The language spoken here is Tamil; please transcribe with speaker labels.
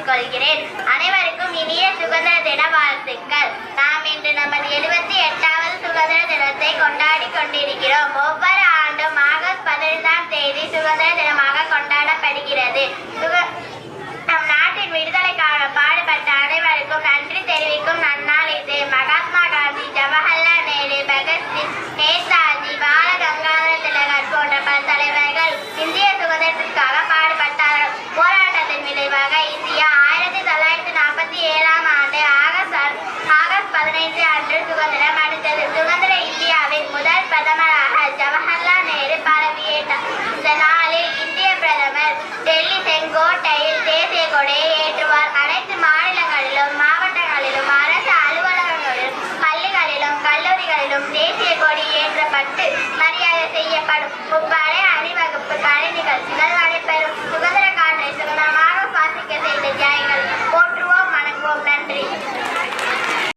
Speaker 1: கொள்கிறேன். அனைவருக்கும் இனிய சுதந்திர தின வாழ்த்துக்கள். நாம் இன்று நமது எழுபத்தி எட்டாவது சுதந்திர தினத்தை கொண்டாடி கொண்டிருக்கிறோம். ஒவ்வொரு ஆண்டும் ஆகஸ்ட் பதினைந்தாம் தேதி சுதந்திர தினமாக கொண்டாடப்படுகிறது. பிரதமராக ஜவஹர்லால் நேரு பதவியேற்றார் இந்த நாளில் இந்திய பிரதமர் டெல்லி செங்கோட்டையில் தேசிய கொடியை ஏற்றுவார் அனைத்து மாநிலங்களிலும் மாவட்டங்களிலும் அரசு அலுவலகங்களிலும் பள்ளிகளிலும் கல்லூரிகளிலும் தேசிய கொடி ஏற்றப்பட்டு மரியாதை செய்யப்படும் முப்படை